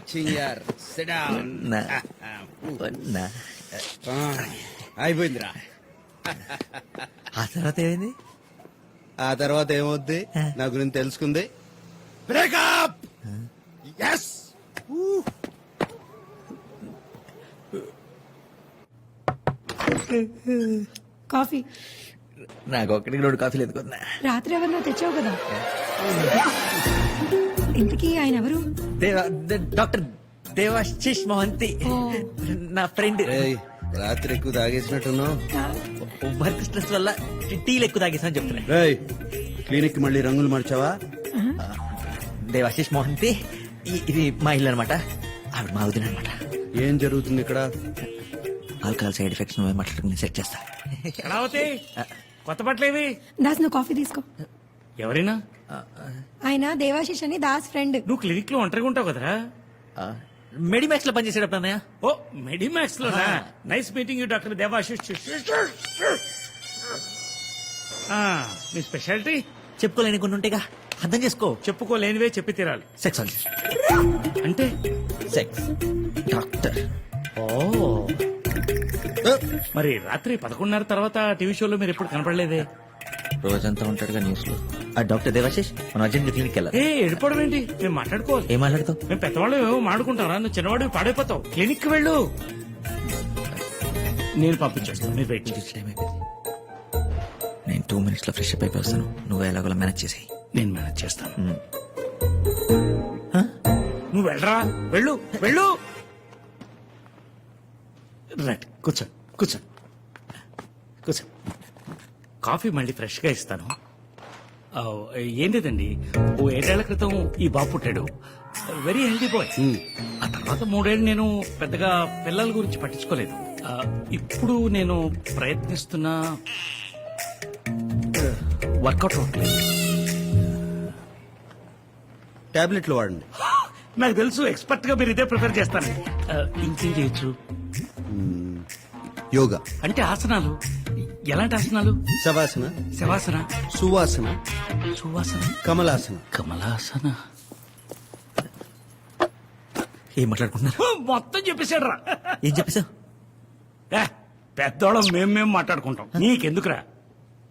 Watching your SIT down నా. నా. అయిపోయిందిరా ఆ తర్వాత ఏమైంది? ఆ తర్వాత ఏమవుద్ది? నా గురించి తెలుసుకుంది. బ్రేకప్ ఎస్ కాఫీ. నాకు ఒక్కడికి రెండు కాఫీలు ఎత్తుకున్నా రాత్రి ఎవరినో తెచ్చావు కదా. ఇంతకీ ఆయన ఎవరు? దేవా డాక్టర్ దేవాశిష్ మహంతి. నా ఫ్రెండ్. ఏయ్, రాత్రి ఎక్కువ తాగేసినట్టున్నావు? వర్క్ స్ట్రెస్ వల్ల టీలు ఎక్కువ తాగేసా చెప్తున్నా. క్లినిక్ మళ్ళీ రంగులు మార్చావా? దేవాశిష్ మోహంతి ఈ- ఇది మా ఇల్లు అనమాట ఆవిడ మా వదిన అనమాట ఏం జరుగుతుంది ఇక్కడ? ఆల్కహాల్ సైడ్ ఎఫెక్ట్స్ నువ్వే మాట్లాడుకుని సెట్ చేస్తా. కొత్త బట్టలేవి? దాస్ నువ్వు కాఫీ తీసుకో. ఎవరైనా? ఆయన దేవాశిష్ అని దాస్ ఫ్రెండ్. నువ్వు క్లినిక్లో ఒంటరిగా ఉంటావు కదరా? మెడిమాక్స్లో పనిచేసేటప్పుడు అన్నయ్య ఓ మెడిమాక్స్లో nice meeting you doctor Devashish. ఆ, మీ స్పెషాలిటీ చెప్పుకోలేని కొన్ని ఉంటాయిగా అర్థం చేసుకో. చెప్పుకోలేనివే చెప్పి తీరాలి. సెక్సాలజీ అంటే? సెక్స్ డాక్టర్ ఓ. మరి రాత్రి పదకొండున్నర తర్వాత టీవీ షోలో మీరు ఎప్పుడు కనపడలేదే? రోజంతా ఉంటాడుగా న్యూస్లో ఆ డాక్టర్ దేవాశిష్ మన అర్జెంట్ క్లినిక్ వెళ్ళాలి. ఏ ఎడిపోవడం ఏంటి? మేము మాట్లాడుకోవాలి. ఏం మాట్లాడతావు? మేము పెద్దవాళ్ళు ఏమో మాడుకుంటారా నువ్వు చిన్నవాడు పాడైపోతావు. క్లినిక్కి వెళ్ళు. నేను పంపించేస్తాను మీరు వెయిట్ చేసి టైం అయిపోయింది. నేను టూ మినిట్స్లో ఫ్రెష్ అప్ అయిపోయి వస్తాను నువ్వు ఎలాగోలా మేనేజ్ చేసేయి. నేను మేనేజ్ చేస్తాను. నువ్వు వెళ్ళరా? వెళ్ళు వెళ్ళు. రైట్ కూర్చో కూర్చో. కూర్చో. కాఫీ మళ్ళీ ఫ్రెష్గా ఇస్తాను. ఏం లేదండి ఓ ఏడేళ్ళ క్రితం ఈ బాబు పుట్టాడు. వెరీ హెల్దీ బాయ్ ఆ తర్వాత మూడేళ్ళు నేను పెద్దగా పిల్లల గురించి పట్టించుకోలేదు. ఇప్పుడు నేను ప్రయత్నిస్తున్నా వర్కౌట్ అవ్వట్లేదు టాబ్లెట్లు వాడండి. నాకు తెలుసు ఎక్స్పర్ట్గా మీరు ఇదే ప్రిఫర్ చేస్తాను ఇంకేం చేయొచ్చు? యోగా. అంటే ఆసనాలు. ఎలాంటి ఆసనాలు శవాసన. శవాసన. సువాసన. సువాసన? కమలాసన. కమలాసన. ఏం మాట్లాడుకుంటున్నారు? మొత్తం చెప్పేశాడు రా ఏం చెప్పేశావు? పెద్దోళ్ళం మేం మేం మాట్లాడుకుంటాం. నీకెందుకురా?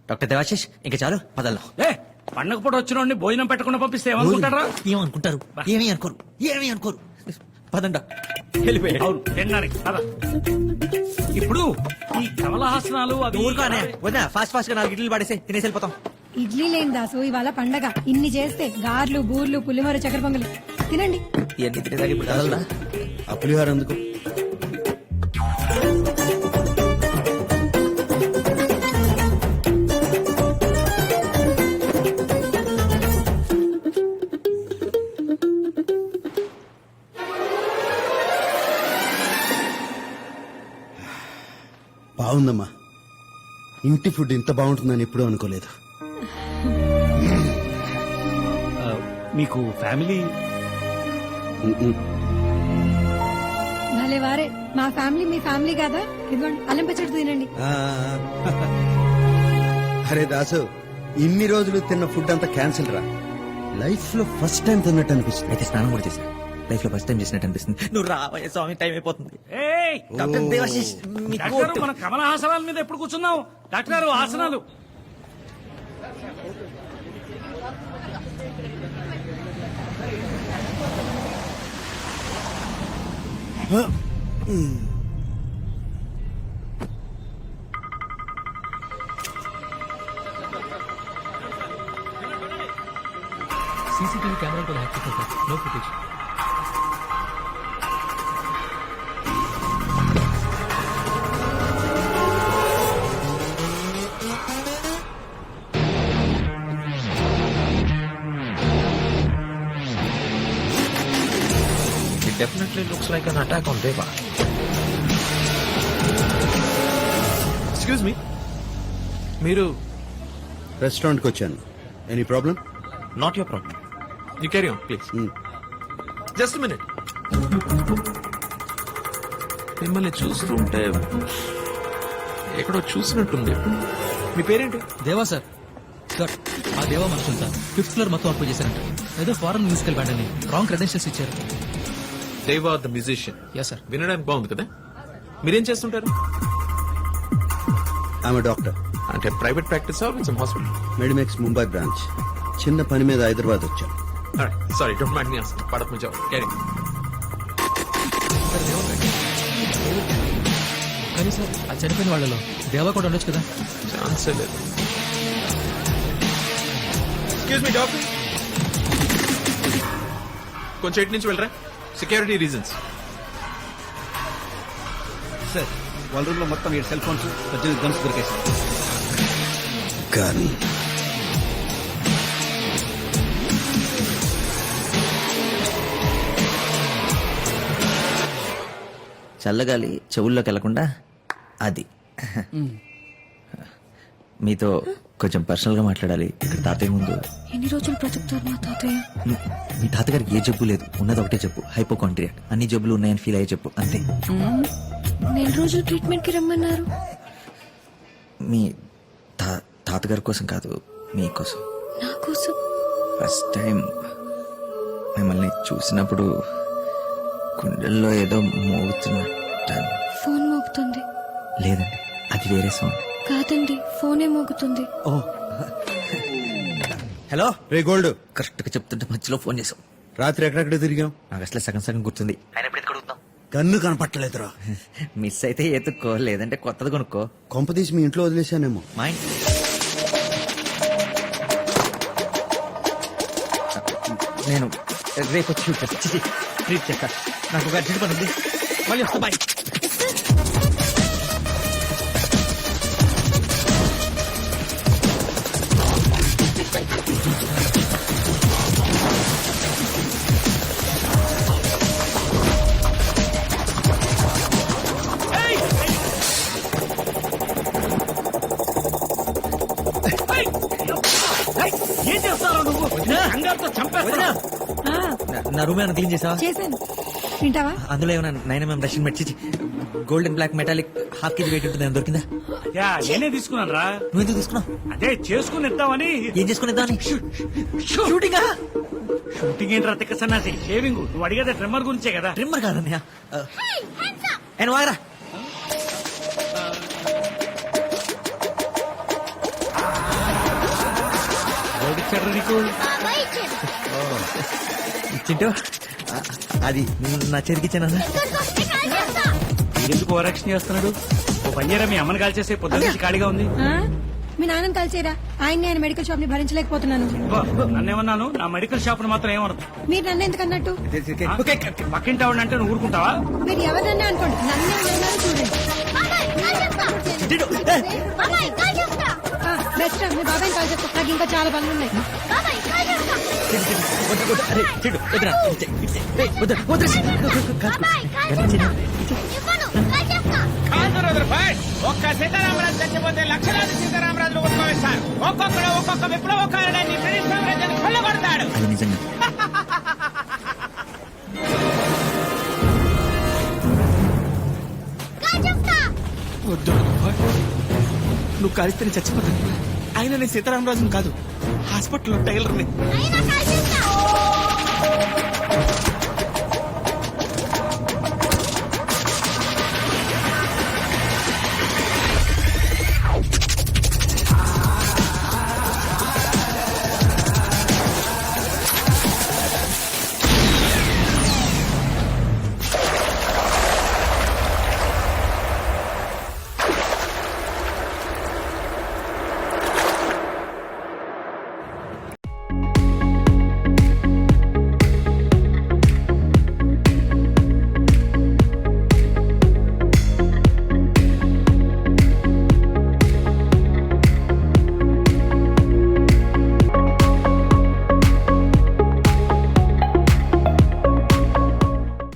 డాక్టర్ దేవాశిష్ ఇంకా చాలు పదల్లో. ఏ పండగ పూట వచ్చిన బోజనం పెట్టకుండా పంపిస్తే ఏమనుకుంటారా? ఏమనుకుంటారు ఏమీ అనుకోరు ఏమీ అనుకోరు. పదండ వెళ్ళిపోయాడు అవును. ఇప్పుడు ఈ కమలహాసనాలు అవి ఊరుకోనే వదినా ఫాస్ట్ ఫాస్ట్గా నాలుగు ఇడ్లీలు పడేసి తినేసి వెళ్ళిపోతాం. ఇడ్లీ లేని దాసు ఇవాళ పండగ. ఇన్ని చేస్తే గార్లు బూర్లు పులిమోర చక్కెర పొంగలి. తినండి. ఇవన్నీ తినేదాకా ఇప్పుడు కదలదా ఆ పులిహోర ఎందుకు? బాగుందమ్మా. ఇంటి ఫుడ్ ఇంత బాగుంటుందని ఎప్పుడూ అనుకోలేదు. మీకు ఫ్యామిలీ? ఉమ్మ్. భలే వారే. మా ఫ్యామిలీ మీ ఫ్యామిలీ కదా? ఇదిగోండి అల్లం పచ్చడి తినండి. ఆ, అరే దాసు ఇన్ని రోజులు తిన్న ఫుడ్ అంతా క్యాన్సిల్ రా. లైఫ్లో ఫస్ట్ టైం తిన్నట్టు అనిపిస్తుంది. అయితే స్నానం కూడా చేశా లైఫ్లో ఫస్ట్ టైం చేసినట్టు అనిపిస్తుంది. నువ్వు రావయ్య స్వామి టైం అయిపోతుంది. డాక్టర్ దేవాశిష్ మన కమల ఆసనాల మీద ఎప్పుడు కూర్చున్నావు? డాక్టర్ గారు ఆసనాలు. సీసీటీవీ కెమెరా హ్యాక్ చేశారు sir. No footage Definitely looks like an attack on Deva. Excuse excuse me మీరు రెస్టారెంట్కి Any problem? Not your problem. You carry on, please. Mm. Just a minute. మిమ్మల్ని చూస్తుంటే ఎక్కడో చూసినట్టుంది మీ పేరేంటి దేవా సార్ సార్ ఆ దేవా మనసు ఫిఫ్త్ ఫ్లోర్ మొత్తం అప్పు చేశారంట ఏదో ఫారెన్ మ్యూజికల్ బ్యాండ్ అని రాంగ్ క్రెడెన్షియల్స్ ఇచ్చారు Deva the musician yes sir వినడానికి బాగుంది కదా? మీరేం చేస్తుంటారు? ఆమె డాక్టర్ అంటే private practice or hospital Medimix Mumbai branch చిన్న పని మీద హైదరాబాద్ వచ్చాను. Sorry don't mind me ask పడత్ ముజావ్ క్యారీ కానీ సార్ ఆ చనిపోయిన వాళ్ళలో దేవా కూడా ఉండొచ్చు కదా? ఛాన్స్ లేదు. ఎక్స్క్యూజ్ మీ డాక్టర్ కొంచెం ఎటు నుంచి వెళ్ళరా? సెక్యూరిటీ రీజన్స్ సార్ వాళ్ళ రూమ్లో మొత్తం ఏడు సెల్ ఫోన్స్ పద్దెనిమిది గన్స్ దొరికాయి సార్ కానీ చల్లగాలి చెవుల్లోకి వెళ్ళకుండా అది. మీతో కొంచెం పర్సనల్గా మాట్లాడాలి. ఇక్కడ తాతయ్య ముందు. ఎన్ని రోజులు బ్రతుకుతారు మా తాతయ్య? మీ- తాతగారికి ఏ జబ్బు లేదు. ఉన్నది ఒకటే చెప్పు. హైపోకాంట్రియా అన్ని జబ్బులు ఉన్నాయని ఫీల్ అయ్యే చెప్పు. అంతే. నెల రోజులు ట్రీట్మెంట్కి రమ్మన్నారు? మీ తా తాతగారి కోసం కాదు మీకోసం నా కోసం? ఫస్ట్ టైం మిమ్మల్ని చూసినప్పుడు గుండెల్లో ఏదో మోగుతున్నట్టు. ఫోన్ మోగుతుంది. లేదండి. అది వేరే సౌండ్. కాదండి ఫోనే మోగుతుంది ఓ హలో రే గోల్డ్ కరెక్ట్గా చెప్తుంటే మధ్యలో ఫోన్ చేసాం రాత్రి ఎక్కడెక్కడ తిరిగాం నాకు అసలు సగం సగం గుర్తుంది ఆయన ఎప్పుడు కన్ను కనపట్టలేదురా మిస్ అయితే ఎత్తుక్కో లేదంటే కొత్తది కొనుక్కో కొంపదీసి మీ ఇంట్లో వదిలేశానేమో మా ఇంటి నేను రేపు వచ్చి చూస్తా. చి, చి, ట్రీట్ చేస్తా నాకు ఒక అర్జెంట్ పని ఉంది మళ్ళీ వస్తా బాయ్ ఏం చేస్తావు నువ్వు? కంగారుతో చంపేస్తా ఆ, నా- నా రూమ్ ఏమైనా క్లీన్ చేసావా? చేశాను. వింటావా అందులో ఏమైనా nine mm Russian met gold and black metallic half kg weight ఉంటుంది దొరికిందా? యా నేనే తీసుకున్నాను రా నువ్వు ఎందుకు తీసుకున్నావు? అదే చేసుకుని ఇద్దామని. ఏం చేసుకునేద్దామని షూటింగా? షూటింగ్ ఏంట్రా తిక్క సన్నాసి? షేవింగ్. నువ్వు అడిగేది ట్రిమ్మర్ గురించే కదా. ట్రిమ్మర్ కాదన్నయ్య. ఆయన వాగరా నీకు? అది నా చేతికిచ్చానా ఎందుకు ఓరక్షణ చేస్తున్నాడు? ఓ మీ అమ్మని కాల్ చేసే పొద్దున్న నుంచి ఖాళీగా ఉంది? మీ నాన్నని కలిసేరా ఆయన నేను మెడికల్ షాప్ని భరించలేకపోతున్నాను నన్నేమన్నాను? నా మెడికల్ షాప్ మాత్రం ఏమనదు మీరు నన్ను ఎందుకు అన్నట్టు? పక్కింటి ఆవిడ అంటే నువ్వు ఊరుకుంటావా? మీరు ఎవరన్నా అనుకోండి నన్నే చూడండి. బెస్ట్. మీ బాబాయ్ కాల్ చేస్తా నాకు ఇంకా చాలా పనులు ఉన్నాయి. ఒక్క సీతారామరాజు చచ్చిపోతే లక్షలాది సీతారామరాజులు ఉద్భవిస్తారు ఒక్కొక్కడు ఒక్కొక్క విప్లవకారుడని బ్రిటిష్ సామ్రాజ్యాన్ని కొల్లగొడతాడు వద్దు. నువ్వు కలిస్తే చచ్చిపోతాను. అయినా నేను సీతారామరాజును కాదు. హాస్పిటల్లో టైలర్ని.